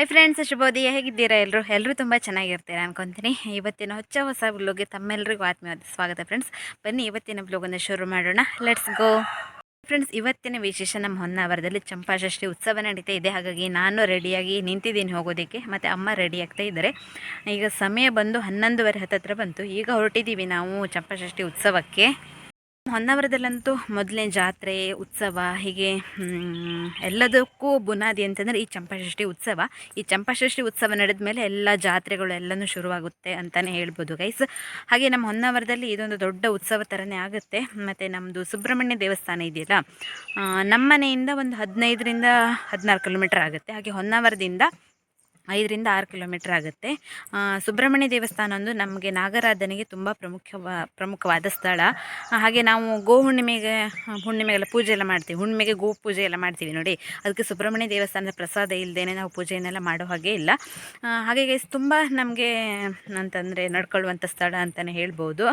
Hi friends ಶುಭೋದಯ. ಹೇಗಿದ್ದೀರಾ ಎಲ್ಲರೂ ಎಲ್ಲರೂ ತುಂಬ ಚೆನ್ನಾಗಿರ್ತೀರಾ ಅನ್ಕೊತೀನಿ. ಇವತ್ತಿನ ಹೊಚ್ಚ ಹೊಸ ಬ್ಲೋಗ್ಗೆ ತಮ್ಮೆಲ್ಲರಿಗೂ ಆತ್ಮೀಯವಾದ ಸ್ವಾಗತ ಫ್ರೆಂಡ್ಸ್ ಬನ್ನಿ ಇವತ್ತಿನ ಬ್ಲೋಗನ್ನು ಶುರು ಮಾಡೋಣ. ಲೆಟ್ಸ್ ಗೋ ಫ್ರೆಂಡ್ಸ್ ಇವತ್ತಿನ ವಿಶೇಷ ನಮ್ಮ ಹೊನ್ನಾವರದಲ್ಲಿ ಚಂಪಾಷಷ್ಠಿ ಉತ್ಸವ ನಡೀತಾ ಇದೆ. ಹಾಗಾಗಿ ನಾನು ರೆಡಿಯಾಗಿ ನಿಂತಿದ್ದೀನಿ ಹೋಗೋದಕ್ಕೆ. ಮತ್ತು ಅಮ್ಮ ರೆಡಿ ಆಗ್ತಾ ಇದ್ದಾರೆ. ಈಗ ಸಮಯ ಬಂದು ಹನ್ನೊಂದುವರೆ ಹತ್ತತ್ರ ಬಂತು. ಈಗ ಹೊರಟಿದ್ದೀವಿ ನಾವು ಚಂಪಾಷಷ್ಠಿ ಉತ್ಸವಕ್ಕೆ. ಹೊನ್ನಾವರದಲ್ಲಂತೂ ಮೊದಲನೇ ಜಾತ್ರೆ, ಉತ್ಸವ, ಹೀಗೆ ಎಲ್ಲದಕ್ಕೂ ಬುನಾದಿ ಅಂತಂದರೆ ಈ ಚಂಪಾಷಷ್ಠಿ ಉತ್ಸವ. ಈ ಚಂಪಾಷಷ್ಠಿ ಉತ್ಸವ ನಡೆದ ಮೇಲೆ ಎಲ್ಲ ಜಾತ್ರೆಗಳು ಎಲ್ಲನೂ ಶುರುವಾಗುತ್ತೆ ಅಂತಲೇ ಹೇಳ್ಬೋದು ಗೈಸ್ ಹಾಗೆ ನಮ್ಮ ಹೊನ್ನಾವರದಲ್ಲಿ ಇದೊಂದು ದೊಡ್ಡ ಉತ್ಸವ ಥರನೇ ಆಗುತ್ತೆ. ಮತ್ತು ನಮ್ಮದು ಸುಬ್ರಹ್ಮಣ್ಯ ದೇವಸ್ಥಾನ ಇದೆಯಲ್ಲ ನಮ್ಮ ಮನೆಯಿಂದ ಒಂದು ಹದಿನೈದರಿಂದ ಹದಿನಾರು ಕಿಲೋಮೀಟರ್ ಆಗುತ್ತೆ. ಹಾಗೆ ಹೊನ್ನಾವರದಿಂದ ಐದರಿಂದ ಆರು ಕಿಲೋಮೀಟ್ರ್ ಆಗುತ್ತೆ. ಸುಬ್ರಹ್ಮಣ್ಯ ದೇವಸ್ಥಾನ ಒಂದು ನಮಗೆ ನಾಗರಾಧನೆಗೆ ತುಂಬ ಪ್ರಮುಖವ ಪ್ರಮುಖವಾದ ಸ್ಥಳ. ಹಾಗೆ ನಾವು ಗೋ ಹುಣ್ಣಿಮೆಗೆ ಹುಣ್ಣಿಮೆಗೆಲ್ಲ ಪೂಜೆ ಎಲ್ಲ ಮಾಡ್ತೀವಿ. ಹುಣ್ಣಿಮೆಗೆ ಗೋ ಪೂಜೆ ಎಲ್ಲ ಮಾಡ್ತೀವಿ ನೋಡಿ. ಅದಕ್ಕೆ ಸುಬ್ರಹ್ಮಣ್ಯ ದೇವಸ್ಥಾನದ ಪ್ರಸಾದ ಇಲ್ಲದೇ ನಾವು ಪೂಜೆಯನ್ನೆಲ್ಲ ಮಾಡೋ ಹಾಗೆ ಇಲ್ಲ. ಹಾಗೆ ತುಂಬ ನಮಗೆ ಅಂತಂದರೆ ನಡ್ಕೊಳ್ಳುವಂಥ ಸ್ಥಳ ಅಂತಲೇ ಹೇಳ್ಬೋದು.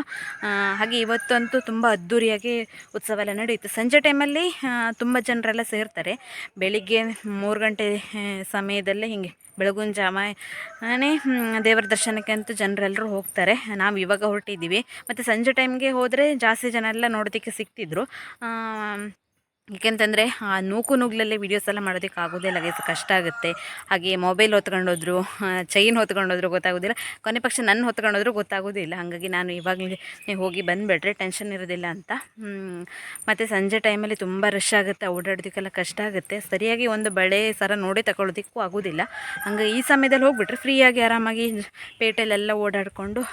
ಹಾಗೆ ಇವತ್ತಂತೂ ತುಂಬ ಅದ್ಧೂರಿಯಾಗಿ ಉತ್ಸವ ಎಲ್ಲ ನಡೆಯುತ್ತೆ. ಸಂಜೆ ಟೈಮಲ್ಲಿ ತುಂಬ ಜನರೆಲ್ಲ ಸೇರ್ತಾರೆ. ಬೆಳಿಗ್ಗೆ ಮೂರು ಗಂಟೆ ಸಮಯದಲ್ಲೇ ಹಿಂಗೆ ಬೆಳಗಿನ ಜಾವನೇ ದೇವರ ದರ್ಶನಕ್ಕೆ ಅಂತೂ ಜನರೆಲ್ಲರೂ ಹೋಗ್ತಾರೆ. ನಾವು ಇವಾಗ ಹೊರಟಿದ್ದೀವಿ ಮತ್ತು ಸಂಜೆ ಟೈಮ್ಗೆ ಹೋದರೆ ಜಾಸ್ತಿ ಜನ ಎಲ್ಲ ನೋಡೋದಕ್ಕೆ ಸಿಗ್ತಿದ್ರು ಏಕೆಂತಂದರೆ ಆ ನೂಕು ನುಗ್ಲಲ್ಲೇ ವೀಡಿಯೋಸ್ ಎಲ್ಲ ಮಾಡೋದಕ್ಕೆ ಆಗೋದಿಲ್ಲ ಗೈಸ್ ಕಷ್ಟ ಆಗುತ್ತೆ. ಹಾಗೆ ಮೊಬೈಲ್ ಹೊತ್ಕೊಂಡೋದ್ರು ಚೈನ್ ಹೊತ್ಕೊಂಡೋದ್ರು ಗೊತ್ತಾಗೋದಿಲ್ಲ. ಕೊನೆ ಪಕ್ಷ ನನ್ನ ಹೊತ್ಕೊಂಡೋದ್ರು ಗೊತ್ತಾಗೋದಿಲ್ಲ ಹಾಗಾಗಿ ನಾನು ಇವಾಗಲೇ ಹೋಗಿ ಬಂದುಬಿಟ್ರೆ ಟೆನ್ಷನ್ ಇರೋದಿಲ್ಲ ಅಂತ. ಮತ್ತು ಸಂಜೆ ಟೈಮಲ್ಲಿ ತುಂಬ ರಶ್ ಆಗುತ್ತೆ, ಓಡಾಡೋದಕ್ಕೆಲ್ಲ ಕಷ್ಟ ಆಗುತ್ತೆ. ಸರಿಯಾಗಿ ಒಂದು ಬಳೆ ಸರ ನೋಡಿ ತಗೊಳ್ಳೋದಕ್ಕೂ ಆಗೋದಿಲ್ಲ. ಹಂಗೆ ಈ ಸಮಯದಲ್ಲಿ ಹೋಗಿಬಿಟ್ರೆ ಫ್ರೀಯಾಗಿ ಆರಾಮಾಗಿ ಪೇಟೆಲೆಲ್ಲ ಓಡಾಡಿಕೊಂಡು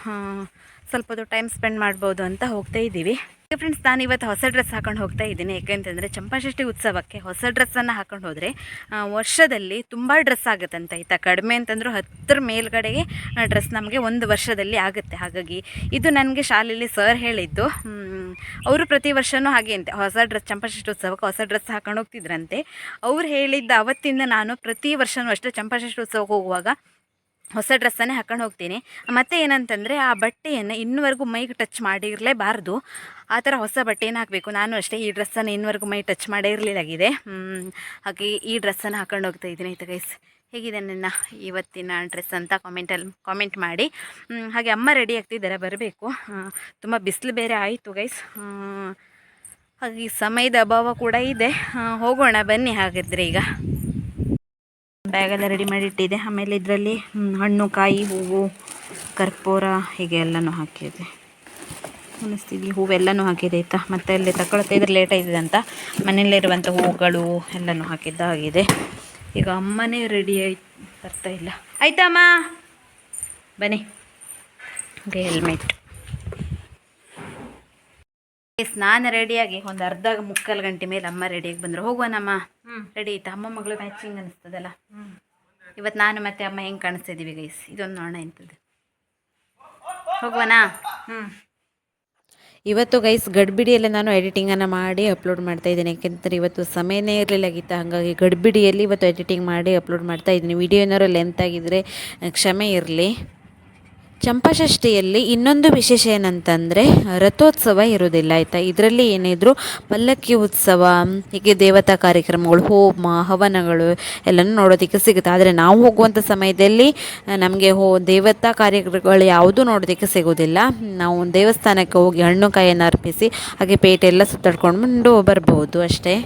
ಸ್ವಲ್ಪ ಟೈಮ್ ಸ್ಪೆಂಡ್ ಮಾಡ್ಬೋದು ಅಂತ ಹೋಗ್ತಾ ಇದ್ದೀವಿ. ಫ್ರೆಂಡ್ಸ್ ನಾನು ಇವತ್ತು ಹೊಸ ಡ್ರೆಸ್ ಹಾಕೊಂಡು ಹೋಗ್ತಾ ಇದ್ದೀನಿ. ಯಾಕೆಂತಂದರೆ ಚಂಪಾಷಷ್ಠಿ ಉತ್ಸವಕ್ಕೆ ಹೊಸ ಡ್ರೆಸ್ಸನ್ನು ಹಾಕೊಂಡು ಹೋದರೆ ವರ್ಷದಲ್ಲಿ ತುಂಬ ಡ್ರೆಸ್ ಆಗುತ್ತಂತ. ಆಯಿತಾ ಕಡಿಮೆ ಅಂತಂದರೂ ಹತ್ತರ ಮೇಲ್ಗಡೆಗೆ ಡ್ರೆಸ್ ನಮಗೆ ಒಂದು ವರ್ಷದಲ್ಲಿ ಆಗುತ್ತೆ. ಹಾಗಾಗಿ ಇದು ನನಗೆ ಶಾಲೆಯಲ್ಲಿ ಸರ್ ಹೇಳಿದ್ದು. ಅವರು ಪ್ರತಿ ವರ್ಷವೂ ಹಾಗೆ ಅಂತೆ. ಹೊಸ ಡ್ರೆಸ್ ಚಂಪಾಷಷ್ಠಿ ಉತ್ಸವಕ್ಕೆ ಹೊಸ ಡ್ರೆಸ್ ಹಾಕೊಂಡು ಹೋಗ್ತಿದ್ರಂತೆ. ಅವ್ರು ಹೇಳಿದ್ದ ಅವತ್ತಿಂದ ನಾನು ಪ್ರತಿ ವರ್ಷವೂ ಅಷ್ಟೇ ಚಂಪಾಷಷ್ಠಿ ಉತ್ಸವಕ್ಕೆ ಹೋಗುವಾಗ ಹೊಸ ಡ್ರೆಸ್ಸನ್ನೇ ಹಾಕೊಂಡು ಹೋಗ್ತೀನಿ. ಮತ್ತು ಏನಂತಂದರೆ ಆ ಬಟ್ಟೆಯನ್ನು ಇನ್ನುವರೆಗೂ ಮೈಗೆ ಟಚ್ ಮಾಡಿರಲೇಬಾರ್ದು. ಆ ಥರ ಹೊಸ ಬಟ್ಟೆಯನ್ನು ಹಾಕಬೇಕು. ನಾನು ಅಷ್ಟೇ ಈ ಡ್ರೆಸ್ಸನ್ನು ಇನ್ನುವರೆಗೂ ಮೈ ಟಚ್ ಮಾಡೇ ಇರಲಿಲ್ಲಾಗಿದೆ. ಹಾಗೆ ಈ ಡ್ರೆಸ್ಸನ್ನು ಹಾಕೊಂಡು ಹೋಗ್ತಾ ಇದ್ದೀನಿ ಆಯ್ತು ಗೈಸ್ ಹೇಗಿದೆ ನನ್ನ ಇವತ್ತಿನ ಡ್ರೆಸ್ ಅಂತ ಕಾಮೆಂಟಲ್ಲಿ ಕಾಮೆಂಟ್ ಮಾಡಿ. ಹಾಗೆ ಅಮ್ಮ ರೆಡಿ ಆಗ್ತಿದ್ದಾರೆ ಬರಬೇಕು. ತುಂಬ ಬಿಸಿಲು ಬೇರೆ ಆಯಿತು ಗೈಸ್ ಹಾಗೆ ಸಮಯದ ಅಭಾವ ಕೂಡ ಇದೆ. ಹೋಗೋಣ, ಬನ್ನಿ ಹಾಗಿದ್ರೆ ಈಗ. ಬ್ಯಾಗೆಲ್ಲ ರೆಡಿ ಮಾಡಿ ಇಟ್ಟಿದೆ ಆಮೇಲೆ ಇದರಲ್ಲಿ ಹಣ್ಣು, ಕಾಯಿ, ಹೂವು, ಕರ್ಪೂರ, ಹೀಗೆ ಎಲ್ಲನೂ ಹಾಕಿದೆ ಅನಿಸ್ತಿದ್ವಿ ಹೂವೆಲ್ಲನೂ ಹಾಕಿದೆ ಆಯಿತಾ? ಮತ್ತೆ ಅಲ್ಲಿ ತಗೊಳ್ತಾ ಇದ್ರೆ ಲೇಟ್ ಆಗಿದೆ ಅಂತ. ಮನೆಯಲ್ಲಿರುವಂಥ ಹೂಗಳು ಎಲ್ಲನೂ ಹಾಕಿದ್ದಾಗಿದೆ ಈಗ ಅಮ್ಮನೇ ರೆಡಿ ಆಯ್, ಬರ್ತಾ ಇಲ್ಲ. ಆಯ್ತಮ್ಮ ಬನ್ನಿ. ಹೆಲ್ಮೆಟ್ ಎಸ್ ನಾನು ರೆಡಿಯಾಗಿ ಒಂದು ಅರ್ಧ ಮುಕ್ಕಾಲು ಗಂಟೆ ಮೇಲೆ ಅಮ್ಮ ರೆಡಿಯಾಗಿ ಬಂದರು. ಹೋಗುವನಮ್ಮ ರೆಡಿ ಆಯ್ತಾ. ಅಮ್ಮ ಮಗಳು ಮ್ಯಾಚಿಂಗ್ ಅನಿಸ್ತದಲ್ಲ. ಇವತ್ತು ನಾನು ಮತ್ತೆ ಅಮ್ಮ ಹೆಂಗೆ ಕಾಣಿಸ್ತಿದ್ದೀವಿ ಗೈಸ್ ಇದೊಂದು ನೋಣ ಇಂಥದ್ದು ಹೋಗುವನಾ? ಹ್ಞೂ ಇವತ್ತು ಗೈಸ್ ಗಡ್ಬಿಡಿಯಲ್ಲಿ ನಾನು ಎಡಿಟಿಂಗನ್ನು ಮಾಡಿ ಅಪ್ಲೋಡ್ ಮಾಡ್ತಾ ಇದ್ದೀನಿ. ಯಾಕೆಂದರೆ ಇವತ್ತು ಸಮಯನೇ ಇರಲಿಲ್ಲ ಗೀತ. ಹಾಗಾಗಿ ಗಡ್ಬಿಡಿಯಲ್ಲಿ ಇವತ್ತು ಎಡಿಟಿಂಗ್ ಮಾಡಿ ಅಪ್ಲೋಡ್ ಮಾಡ್ತಾ ಇದ್ದೀನಿ. ವಿಡಿಯೋ ಏನಾದ್ರು ಲೆಂತ್ ಆಗಿದ್ದರೆ ಕ್ಷಮೆ ಇರಲಿ. ಚಂಪಾಷಷ್ಠಿಯಲ್ಲಿ ಇನ್ನೊಂದು ವಿಶೇಷ ಏನಂತಂದರೆ ರಥೋತ್ಸವ ಇರೋದಿಲ್ಲ ಆಯಿತಾ? ಇದರಲ್ಲಿ ಏನಿದ್ರು ಪಲ್ಲಕ್ಕಿ ಉತ್ಸವ, ಹೀಗೆ ದೇವತಾ ಕಾರ್ಯಕ್ರಮಗಳು, ಹೋಮ, ಹವನಗಳು ಎಲ್ಲನೂ ನೋಡೋದಕ್ಕೆ ಸಿಗುತ್ತೆ. ಆದರೆ ನಾವು ಹೋಗುವಂಥ ಸಮಯದಲ್ಲಿ ನಮಗೆ ಹೋ, ದೇವತಾ ಕಾರ್ಯಕ್ರಮಗಳು ಯಾವುದೂ ನೋಡೋದಕ್ಕೆ ಸಿಗೋದಿಲ್ಲ ನಾವು ದೇವಸ್ಥಾನಕ್ಕೆ ಹೋಗಿ ಹಣ್ಣು ಕಾಯನ್ನು ಅರ್ಪಿಸಿ, ಹಾಗೆ ಪೇಟೆ ಎಲ್ಲ ಸುತ್ತಾಡ್ಕೊಂಡು ಬಂದು ಬರ್ಬೋದು ಅಷ್ಟೇ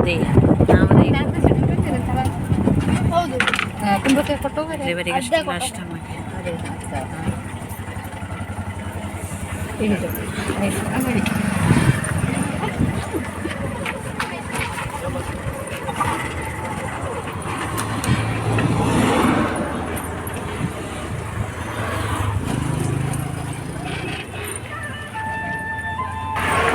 ಅದೇ ಹೌದು ಕುಂಬಳಕಾಯಿ ಕೊಟ್ಟು ದೇವರಿಗೆ ಅಷ್ಟೇ ಮಾಡಿ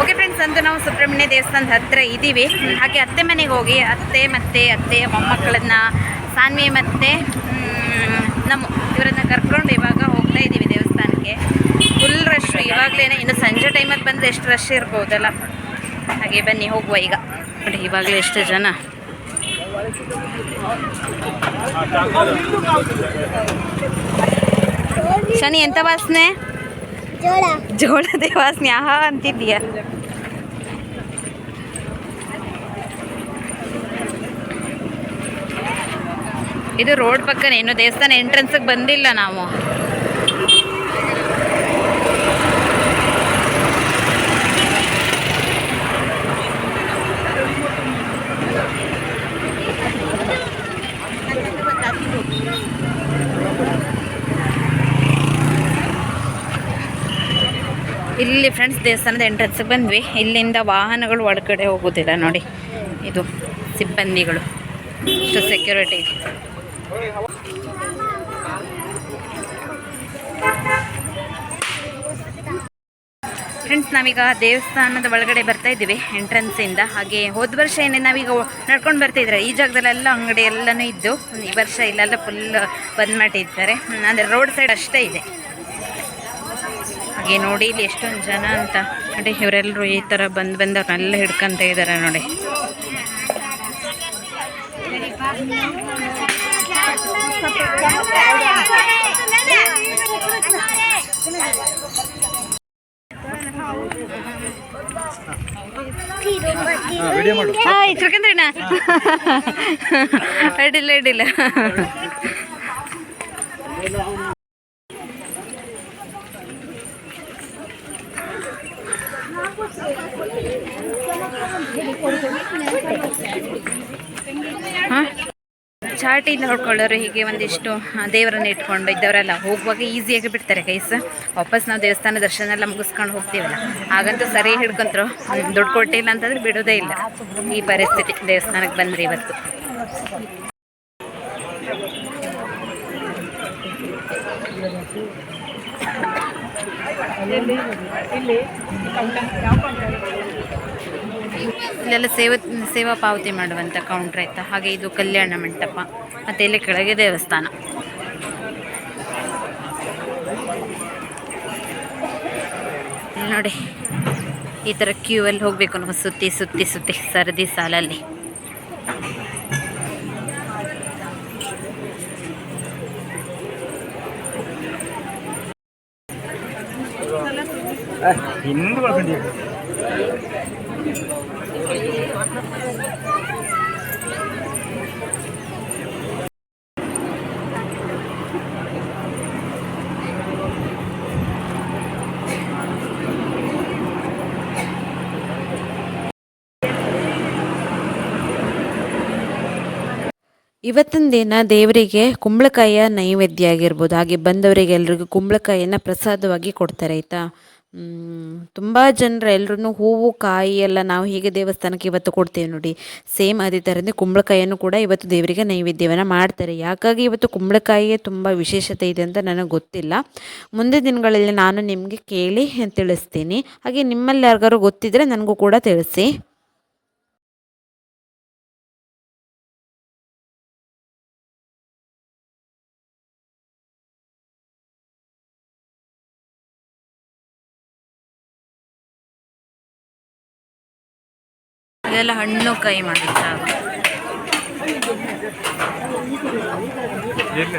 ಓಕೆ ಫ್ರೆಂಡ್ಸ್ ಅಂತೂ ನಾವು ಸುಬ್ರಹ್ಮಣ್ಯ ದೇವಸ್ಥಾನದ ಹತ್ತಿರ ಇದ್ದೀವಿ. ಹಾಗೆ ಅತ್ತೆ ಮನೆಗೆ ಹೋಗಿ ಅತ್ತೆ ಮತ್ತು ಅತ್ತೆಯ ಮೊಮ್ಮಕ್ಕಳನ್ನ ಸಾನ್ವಿ ಮತ್ತು ನಮ್ಮ ಇವರನ್ನ ಕರ್ಕೊಂಡು ಇವಾಗ ಹೋಗ್ತಾ ಇದ್ದೀವಿ ದೇವಸ್ಥಾನಕ್ಕೆ. ಫುಲ್ ರಶ್ ಇವಾಗಲೇ ಇನ್ನು ಸಂಜೆ ಟೈಮಲ್ಲಿ ಬಂದರೆ ಎಷ್ಟು ರಶ್ ಇರ್ಬೋದಲ್ಲ. ಹಾಗೆ ಬನ್ನಿ ಹೋಗುವ ಈಗ. ನೋಡಿ ಇವಾಗಲೇ ಎಷ್ಟು ಜನ. ಶನಿ ಎಂತ ವಾಸನೆ? ಜೋಳ. ಜೋಳದ ವಾಸನೆ ಆಹಾ ಅಂತಿದ್ದೀಯ? ಇದು ರೋಡ್ ಪಕ್ಕನೇ, ಇನ್ನು ದೇವಸ್ಥಾನ ಎಂಟ್ರೆನ್ಸ್ಗೆ ಬಂದಿಲ್ಲ ನಾವು. ಇಲ್ಲಿ ಫ್ರೆಂಡ್ಸ್ ದೇವಸ್ಥಾನದ ಎಂಟ್ರೆನ್ಸ್ಗೆ ಬಂದ್ವಿ. ಇಲ್ಲಿಂದ ವಾಹನಗಳು ಒಳಗಡೆ ಹೋಗೋದಿಲ್ಲ ನೋಡಿ. ಇದು ಸಿಬ್ಬಂದಿಗಳು. ಸೆಕ್ಯೂರಿಟಿ ಫ್ರೆಂಡ್ಸ್ ನಾವೀಗ ದೇವಸ್ಥಾನದ ಒಳಗಡೆ ಬರ್ತಾ ಇದ್ದೀವಿ ಎಂಟ್ರೆನ್ಸಿಂದ ಹಾಗೆ ಹೋದ ವರ್ಷ ಏನೇ ನಾವೀಗ ನಡ್ಕೊಂಡು ಬರ್ತಾ ಇದ್ರೆ, ಈ ಜಾಗದಲ್ಲೆಲ್ಲ ಅಂಗಡಿ ಎಲ್ಲಾನು ಇದ್ದು, ಈ ವರ್ಷ ಇಲ್ಲೆಲ್ಲ ಫುಲ್ ಬಂದ್ ಮಾಡಿದ್ದಾರೆ ಅಂದರೆ ರೋಡ್ ಸೈಡ್ ಅಷ್ಟೇ ಇದೆ. ಹಾಗೆ ನೋಡಿ ಇಲ್ಲಿ ಎಷ್ಟೊಂದು ಜನ ಅಂತ. ನೋಡಿ ಇವರೆಲ್ಲರೂ ಈ ಥರ ಬಂದು ಬಂದವ್ರನ್ನೆಲ್ಲ ಹಿಡ್ಕೊಂತ ಇದ್ದಾರೆ ನೋಡಿ. ಹಾಯ್ ಚಿಲ್ಕಂದ್ರಣ್ಣ ಅಡ್ಡಿಲ್ಲ ಅಡ್ಡಿಲ್ಲ ಚಾಟಿಯಿಂದ ನೋಡ್ಕೊಳ್ಳೋರು ಹೀಗೆ ಒಂದಿಷ್ಟು ದೇವರನ್ನ ಇಟ್ಕೊಂಡು ಇದ್ದವರೆಲ್ಲ ಹೋಗುವಾಗ ಈಸಿಯಾಗಿ ಬಿಡ್ತಾರೆ ಕೈಸ್ ವಾಪಸ್ ನಾವು ದೇವಸ್ಥಾನ ದರ್ಶನ ಎಲ್ಲ ಮುಗಿಸ್ಕೊಂಡು ಹೋಗ್ತೀವಲ್ಲ, ಹಾಗಂತೂ ಸರಿ ಹಿಡ್ಕೊಂತರು. ದುಡ್ಡು ಕೊಟ್ಟಿಲ್ಲ ಅಂತಂದ್ರೆ ಬಿಡೋದೇ ಇಲ್ಲ. ಈ ಪರಿಸ್ಥಿತಿ ದೇವಸ್ಥಾನಕ್ಕೆ ಬಂದ್ರಿ ಇವತ್ತು. ಇಲ್ಲೆಲ್ಲ ಸೇವಾ ಸೇವಾ ಪಾವತಿ ಮಾಡುವಂಥ ಕೌಂಟ್ರ್ ಆಯ್ತಾ? ಹಾಗೆ ಇದು ಕಲ್ಯಾಣ ಮಂಟಪ. ಮತ್ತು ಇಲ್ಲಿ ಕೆಳಗೆ ದೇವಸ್ಥಾನ. ನೋಡಿ, ಈ ಥರ ಕ್ಯೂ ಅಲ್ಲಿ ಹೋಗಬೇಕು ನಮ್ಮ ಸುತ್ತಿ ಸುತ್ತಿ ಸುತ್ತಿ, ಸರದಿ ಸಾಲಲ್ಲಿ. ಹಿಂದೆ ಇವತ್ತಿನ ದಿನ ದೇವರಿಗೆ ಕುಂಬಳಕಾಯಿಯ ನೈವೇದ್ಯ ಆಗಿರ್ಬೋದು, ಹಾಗೆ ಬಂದವರಿಗೆ ಎಲ್ರಿಗೂ ಕುಂಬಳಕಾಯಿಯನ್ನು ಪ್ರಸಾದವಾಗಿ ಕೊಡ್ತಾರೆ, ಆಯಿತಾ? ತುಂಬ ಜನರು ಎಲ್ಲರೂ ಹೂವು, ಕಾಯಿ ಎಲ್ಲ ನಾವು ಹೀಗೆ ದೇವಸ್ಥಾನಕ್ಕೆ ಇವತ್ತು ಕೊಡ್ತೇವೆ ನೋಡಿ. ಸೇಮ್ ಅದೇ ಥರನೇ ಕುಂಬಳಕಾಯಿಯನ್ನು ಕೂಡ ಇವತ್ತು ದೇವರಿಗೆ ನೈವೇದ್ಯವನ್ನು ಮಾಡ್ತಾರೆ. ಯಾಕಾಗಿ ಇವತ್ತು ಕುಂಬಳಕಾಯಿಗೆ ತುಂಬ ವಿಶೇಷತೆ ಇದೆ ಅಂತ ನನಗೆ ಗೊತ್ತಿಲ್ಲ. ಮುಂದಿನ ದಿನಗಳಲ್ಲಿ ನಾನು ನಿಮಗೆ ಕೇಳಿ ತಿಳಿಸ್ತೀನಿ. ಹಾಗೆ ನಿಮ್ಮಲ್ಲಿ ಯಾರಿಗಾರು ಗೊತ್ತಿದ್ದರೆ ನನಗೂ ಕೂಡ ತಿಳಿಸಿ. ಇದೆಲ್ಲ ಹಣ್ಣು ಕೈ ಮಾಡಿ ಇಲ್ಲ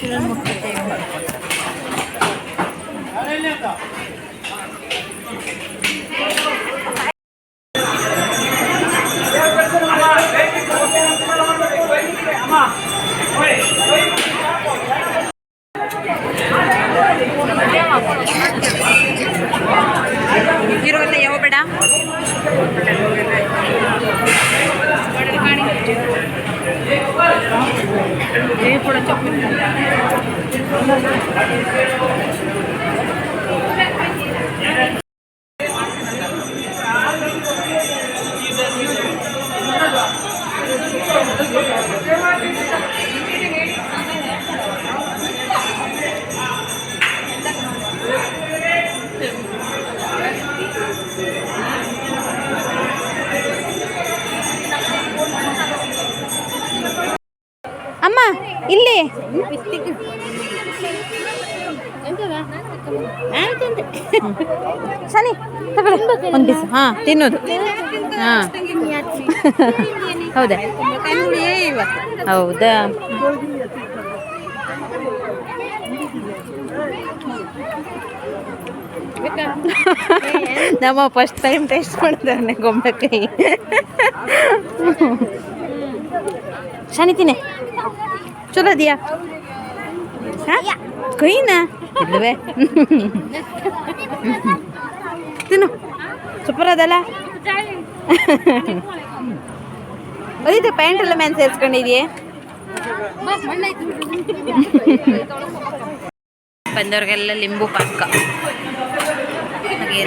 居然没。 내일 보라 조금 ಹಾಂ, ತಿನ್ನೋದು. ಹಾಂ. ಹೌದಾ? ಹೌದಾ? ನಮ್ಮ ಫಸ್ಟ್ ಟೈಮ್ ಟೇಸ್ಟ್ ಮಾಡಿದ್ರೆ ಗೊಂಬೆಕಾಯಿ. ಶನಿ ತಿನ್ನೆ. ಚಲೋ ಇದೆಯಾ ಕೈನಾ ಇಲ್ವೇ? ತಿನ್ನು. ಸೂಪರ್ ಅದಲ್ಲ? ಅದಿದೆ ಪ್ಯಾಂಟ್ ಎಲ್ಲ ಮ್ಯಾನ್ ಸೇರಿಸ್ಕೊಂಡಿದೆಯೇ? ಬಂದವ್ರಿಗೆಲ್ಲ ಲಿಂಬು ಪಾಕ. ಹಾಗೆ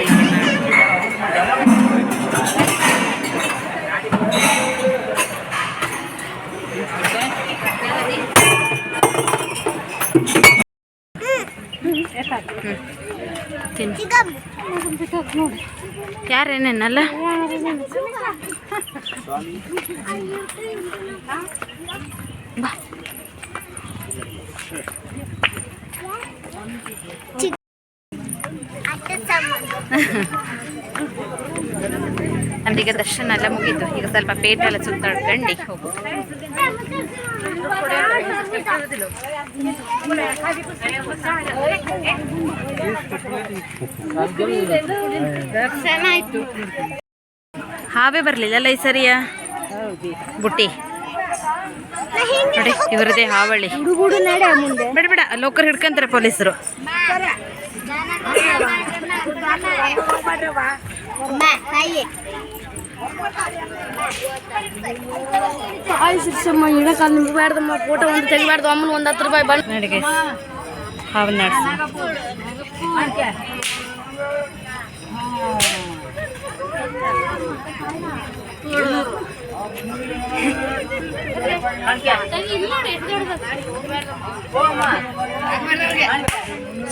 ಎಲ್ಲ ತಿನ್ನು ಯಾರೇನೇನಲ್ಲ ನಮ್ದೀಗ ದರ್ಶನ ಎಲ್ಲ ಮುಗೀತು ಈಗ ಸ್ವಲ್ಪ ಪೇಟೆ ಎಲ್ಲ ಸುತ್ತಾಡ್ಕೊಂಡು ಹೋಗು ಹಾವೇ ಬರಲಿಲ್ಲ ಈ ಸರಿಯ ಬುಟ್ಟಿ ನೋಡಿ ಇವರದೇ ಹಾವಳಿ ಬೇಡ ಬೇಡ ಲೋಕರ್ ಹಿಡ್ಕೊಂತಾರೆ ಪೊಲೀಸರು ಇಡಕಾಲ ಫೋಟೋ ಒಂದು ತೆಗಿಬಾರ್ದು ಅಮ್ಮನ ಒಂದು ಹತ್ತು ರೂಪಾಯಿ ಬಂದು ನಡಿಗೆ. ಹಾವು ನಡೆಸಿ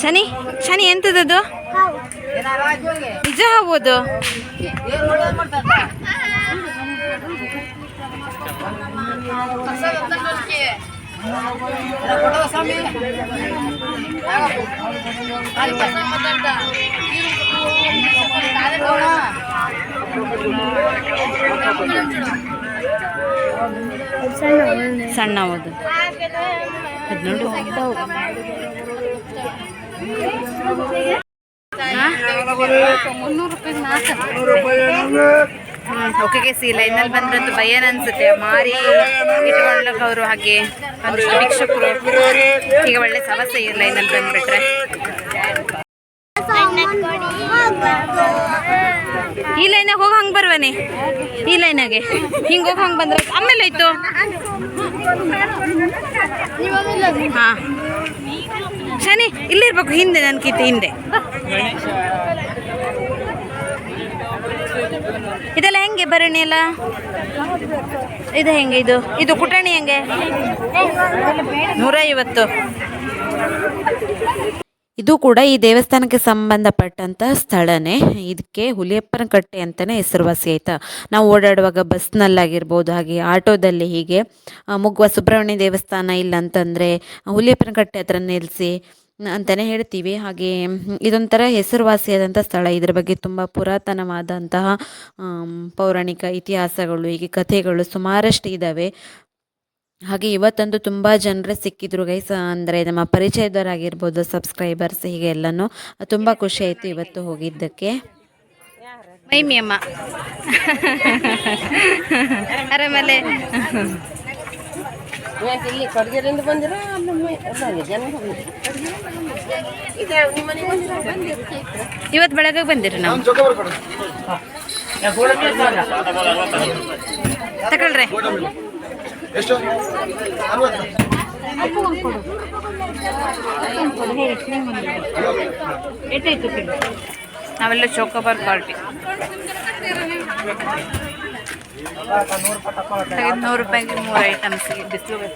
ಶನಿ ಶನಿ ಎಂತದದು? ನಿಜ ಹೌದು ಸಣ್ಣ ಹೌದು. ಅದ್ ಓಕೆಗೆ ಸಿ, ಲೈನಲ್ಲಿ ಬಂದ್ರಂತೂ ಭಯನ ಅನ್ಸುತ್ತೆ. ಮಾರಿ ಇಟ್ಕೊಳ್ಳಕ್ಕೆ ಅವರು ಹಾಗೆ ಭಿಕ್ಷುಕರು. ಈಗ ಒಳ್ಳೆ ಸಮಸ್ಯೆ ಈ ಲೈನಲ್ಲಿ ಬಂದ್ಬಿಟ್ರೆ. ಈ ಲೈನಾಗ ಹೋಗಿ ಹಂಗೆ ಬರ್ವನಿ? ಈ ಲೈನಾಗೆ ಹಿಂಗೆ ಹೋಗಿ ಹಂಗೆ ಬಂದ್ರೆ ಆಮೇಲೆ ಆಯ್ತು ಹಾ. ಶನಿ ಇಲ್ಲಿರ್ಬೇಕು ಹಿಂದೆ ನನ್ಕಿಂತ ಹಿಂದೆ. ಇದೆಲ್ಲ ಹೆಂಗೆ ಬರಣಿ ಎಲ್ಲ? ಇದು ಹೆಂಗೆ ಇದು? ಇದು ಕುಟಣಿ ಹೆಂಗೆ? ನೂರೈವತ್ತು. ಇದು ಕೂಡ ಈ ದೇವಸ್ಥಾನಕ್ಕೆ ಸಂಬಂಧಪಟ್ಟಂಥ ಸ್ಥಳನೇ. ಇದಕ್ಕೆ ಹುಲಿಯಪ್ಪನ ಕಟ್ಟೆ ಅಂತಲೇ ಹೆಸರುವಾಸಿ ಆಯಿತಾ? ನಾವು ಓಡಾಡುವಾಗ ಬಸ್ನಲ್ಲಾಗಿರ್ಬೋದು, ಹಾಗೆ ಆಟೋದಲ್ಲಿ ಹೀಗೆ ಮುಗುವ ಸುಬ್ರಹ್ಮಣ್ಯ ದೇವಸ್ಥಾನ ಇಲ್ಲ ಅಂತಂದರೆ ಹುಲಿಯಪ್ಪನ ಕಟ್ಟೆ ಹತ್ರ ನಿಲ್ಲಿಸಿ ಅಂತಲೇ ಹೇಳ್ತೀವಿ. ಹಾಗೆ ಇದೊಂಥರ ಹೆಸರುವಾಸಿಯಾದಂಥ ಸ್ಥಳ. ಇದರ ಬಗ್ಗೆ ತುಂಬ ಪುರಾತನವಾದಂತಹ ಪೌರಾಣಿಕ ಇತಿಹಾಸಗಳು, ಹೀಗೆ ಕಥೆಗಳು ಸುಮಾರಷ್ಟು ಇದ್ದಾವೆ ಹಾಗೆ ಇವತ್ತಂತೂ ತುಂಬ ಜನರೇ ಸಿಕ್ಕಿದ್ರು ಗೈಸ್ ಅಂದರೆ ನಮ್ಮ ಪರಿಚಯದವರಾಗಿರ್ಬೋದು ಸಬ್ಸ್ಕ್ರೈಬರ್ಸ್ ಹೀಗೆ ಎಲ್ಲನೂ. ತುಂಬ ಖುಷಿ ಆಯಿತು ಇವತ್ತು ಹೋಗಿದ್ದಕ್ಕೆ. ಆರಾಮಲ್ಲೇ? ಇವತ್ತು ಬೆಳಗ್ಗೆ ಬಂದಿರಿ ನಾವು. ತಗೊಳ್ರಿ. ಎಷ್ಟು? ನಾವೆಲ್ಲ ಚೌಕೋಬಾರ್ ಪಾರ್ಟಿ. ನೂರು ರೂಪಾಯಿಗೆ ಮೂರು ಐಟಮ್ಸ್ ಬಿಸಿಲು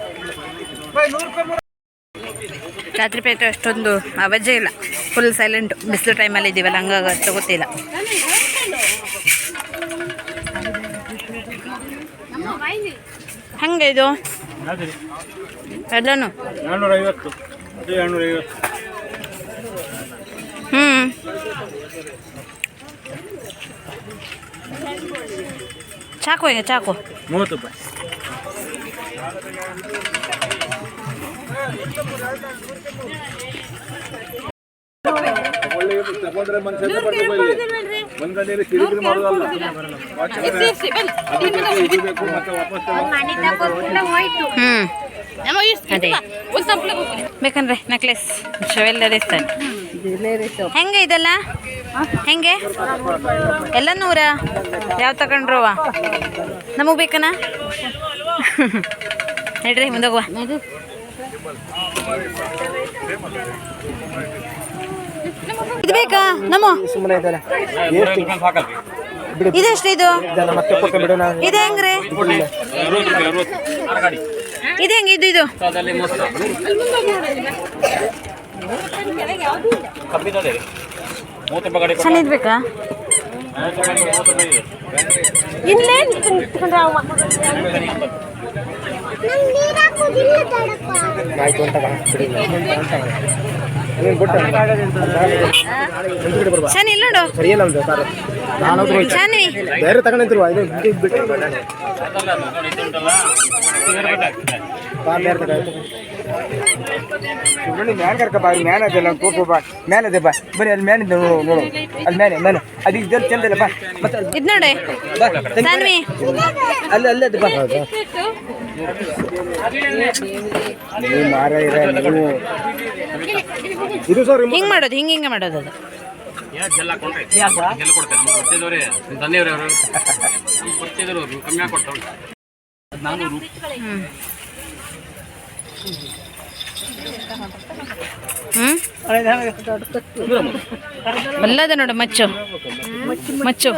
ರಾತ್ರಿ ಪೇಟೆ ಅಷ್ಟೊಂದು ಅವಜೆ ಇಲ್ಲ. ಫುಲ್ ಸೈಲೆಂಟ್ ಬಿಸಿಲು ಟೈಮಲ್ಲಿ ಇದ್ದೀವಲ್ಲ ಹಂಗಾಗಿ ಗೊತ್ತಿಲ್ಲ ಹಂಗೆ ಇದು ಎಲ್ಲನೂ? ಹ್ಞೂ ಚಾಕು ಈಗ ಚಾಕು? ಮೂವತ್ತು ರೂಪಾಯಿ. ತಗೊಂಡ್ರೆ ಮನುಷ್ಯ ಮನ್ಗಂಡೇಲಿ ಕಿರಿಕಿರಿ ಮಾಡೋದಲ್ಲ. ಅದು ಬೇಕು, ಇದು ಬೇಕು ಮತ್ತೆ ವಾಪಸ್ ತಗೋ. ಹ್ಞೂ ಅದೇ. ಬೇಕಂದ್ರೆ ನೆಕ್ಲೆಸ್ ಜುವೆಲ್ಲರಿ ಇರ್ತಾನೆ. ಹೆಂಗೆ ಇದೆಲ್ಲ? ಹೆಂಗೆ? ಎಲ್ಲ ನೂರ? ಯಾವ ತಗೊಂಡ್ರವ ನಮಗೆ ಬೇಕನ? ಹೇಳ್ರಿ ಮುಂದೆ ಹೋಗುವ. ಇದು ಬೇಕಾ? ನಮ್ಮ ಇದೆಷ್ಟು ಇದು ಇದು? ಹೆಂಗ್ರಿ? ಇದು ಹೆಂಗೆ ಇದು ಇದು? ಸಣ್ಣ ಬೇಕಾ? ಗಾಡಿ ಸಣ್ಣ ಇದು ಸಣ್ಣ ಇಲ್ಲ ನೋಡು ಸರಿಯಲ್ಲ ಒಂದು ಸರ್ ನಾನು ಸಣ್ಣ ಬೇರೆ ತಗೊಂಡಿದ್ರು ಇದು ಬಿಟ್ಟು ಮ್ಯಾನ್ ಕರ್ಕ ಬಾ ಮ್ಯಾನ್ ಅದೆಲ್ಲ ಕೋಪ ಬಾ. ಮ್ಯಾನ್ ಅದೇ ಬಾ. ಬರೀ ಅಲ್ಲಿ ಮ್ಯಾನ್ ಇದೆ ನೋಡು ನೋಡು. ಅಲ್ಲಿ ಮ್ಯಾನ್ ಮ್ಯಾನ್. ಅದು ಇದು ಚಂದ ಇಲ್ಲ ಬಾ. ಮತ್ತೆ ಅಲ್ಲಿ ಇದು ನೋಡಿ. ಬಾ ತಂಗಿ ಸಾನ್ವಿ. ಅಲ್ಲಿ ಅಲ್ಲೇ ಅದು ಬಾ. ನೀವು ಮಾರ ಇರ ನೀವು. ಇದು ಸರ್ ಹಿಂಗೆ ಮಾಡೋದು ಹಿಂಗೆ ಹಿಂಗೆ ಮಾಡೋದು ಅದು. ತಂದೆಯವ್ರೆ ಕಮ್ಮಿ ನಾನ್ನೂರು ಹ್ಞೂ ಅಲ್ಲದ ನೋಡು ಮಚ್ಚು. ಮಚ್ಚು.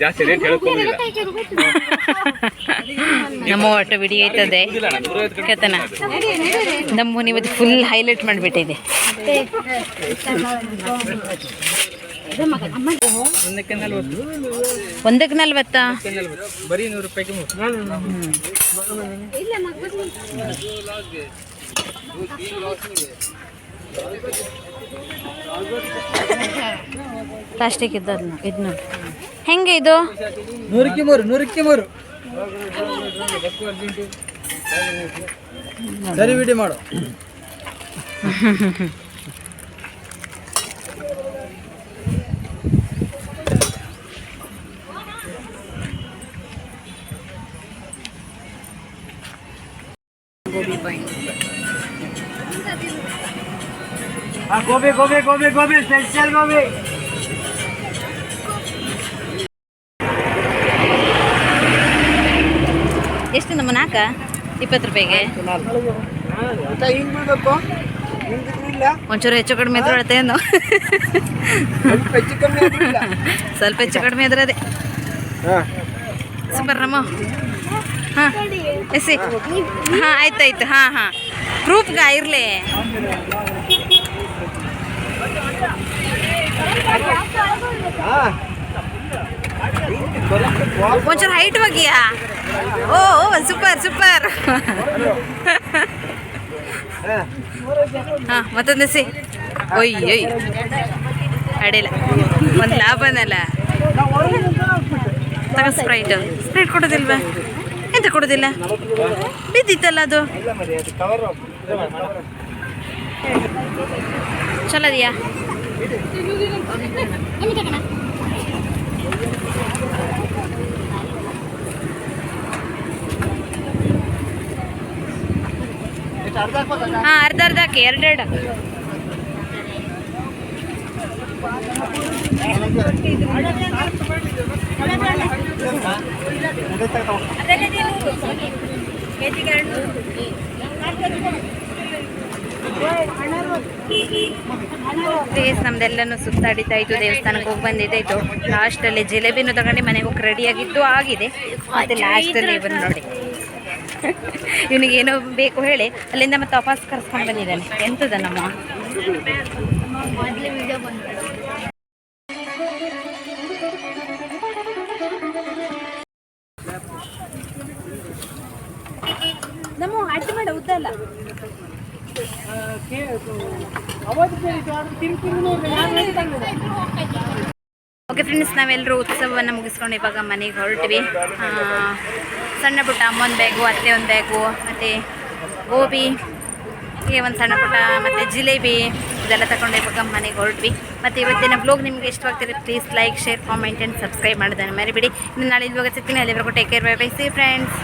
ಜಾಸ್ತಿ ರೇಟ್ ನಮ್ಮ ಒಟ್ಟು ಬಿಡಿ ಐತದೆ ಕೇತನ ನಮ್ಮ ಇವತ್ತು ಫುಲ್ ಹೈಲೈಟ್ ಮಾಡಿಬಿಟ್ಟಿದೆ. ಒಂದಕ್ಕೆ ನಲ್ವತ್ತಾ. ಬರೀ ನೂರು ರೂಪಾಯಿಗೆ ಪ್ಲಾಸ್ಟಿಕ್ ಇದ್ದದ್ನ ಇದು ನೋಡಿ ಹೆಂಗೆ ಇದು? ನೂರಕ್ಕೆ ಮೂರು ನೂರಕ್ಕೆ ಮೂರು. ಸರಿ ಬಿಡಿ ಮಾಡು. ಗೋಬಿ ಗೋಬಿ ಗೋಬಿ ಗೋಬಿ ಸ್ಪೆಷಲ್ ಗೋಬಿ ಎಷ್ಟು ನಮ್ಮ ನಾಲ್ಕ ಇಪ್ಪತ್ತು ರೂಪಾಯಿಗೆ? ಒಂಚೂರು ಹೆಚ್ಚು ಕಡಿಮೆ ಇದ್ರೆ ಅಳತೇನು ಸ್ವಲ್ಪ ಹೆಚ್ಚು ಕಡಿಮೆ ಇದ್ರೆ ಅದೇ. ಹಾಂ ಸೂಪರ್ ರಮ್ಮ ಹಾಂ ಎಸಿ ಹಾಂ, ಆಯ್ತಾಯ್ತು. ಹಾಂ ಹಾಂ. ಪ್ರೂಫ್ಗ ಇರಲಿ. ಒಂಚೂರು ಹೈಟ್ ಹೋಗಿಯಾ? ಓ ಸೂಪರ್ ಸೂಪರ್ ಹಾಂ, ಮತ್ತೊಂದು ಸಿ. ಒಯ್ ಒಯ್ ಅಡಿಲ್ಲ ಒಂದು ಲಾಭನಲ್ಲ. ತಗ ಸ್ಪ್ರೈಟ್ ಸ್ಪ್ರೈಟ್ ಕೊಡೋದಿಲ್ವ? ಎಂತ ಕೊಡೋದಿಲ್ಲ? ಬಿದ್ದಿತ್ತಲ್ಲ ಅದು? ಚಲೋ ಹಾಂ ಅರ್ಧ ಅರ್ಧ ಹಾಕಿ ಎರಡೆರಡು ಪ್ಲೇಸ್ ನಮ್ದೆಲ್ಲನೂ ಇತ್ತು, ದೇವಸ್ಥಾನಕ್ಕೆ ಹೋಗಿ ಬಂದಿದ್ದಾಯಿತು ಲಾಸ್ಟಲ್ಲಿ ಜಿಲೇಬಿನೂ ತಗೊಂಡು ಮನೆಗೆ ಹೋಗಿ ಆಗಿತ್ತು ಆಗಿದೆ. ಮತ್ತೆ ಲಾಸ್ಟಲ್ಲಿ ಬಂದು ನೋಡಿ. ಇವನಿಗೆ ಏನೋ ಬೇಕು ಹೇಳಿ, ಅಲ್ಲಿಂದ ಮತ್ತೆ ವಾಪಸ್ ಕರ್ಸ್ಕೊಂಡು ಬಂದಿದ್ದಾನೆ. ಎಂತದ ನಮ್ಮ? ನಮ್ಮ ಅಡ್ಡ ಮಾಡ ಉದ್ದಲ್ಲ ಓಕೆ ಫ್ರೆಂಡ್ಸ್ ನಾವೆಲ್ಲರೂ ಉತ್ಸವವನ್ನು ಮುಗಿಸ್ಕೊಂಡು ಇವಾಗ ಮನೆಗೆ ಹೊರಟಿವಿ. ಸಣ್ಣ ಪುಟ್ಟ ಅಮ್ಮನ ಬ್ಯಾಗು ಅತ್ತೆ ಒಂದು ಬ್ಯಾಗು ಮತ್ತು ಗೋಬಿ, ಹೀಗೆ ಒಂದು ಸಣ್ಣ ಪುಟ್ಟ, ಮತ್ತು ಜಿಲೇಬಿ ಇದೆಲ್ಲ ತಗೊಂಡು ಇವಾಗ ಮನೆಗೆ ಹೊರಟ್ವಿ. ಮತ್ತು ಇವತ್ತಿನ ಬ್ಲಾಗ್ ನಿಮಗೆ ಇಷ್ಟವಾಗ್ತಿದೆ please like share comment and subscribe ಮಾಡೋದನ್ನು ಮರಿಬೇಡಿ. ಇನ್ನು ನಾಳೆ ಇವಾಗ ಸಿಗ್ತೀನಿ. ಅಲ್ಲಿವರೆಗೂ take care bye bye see friends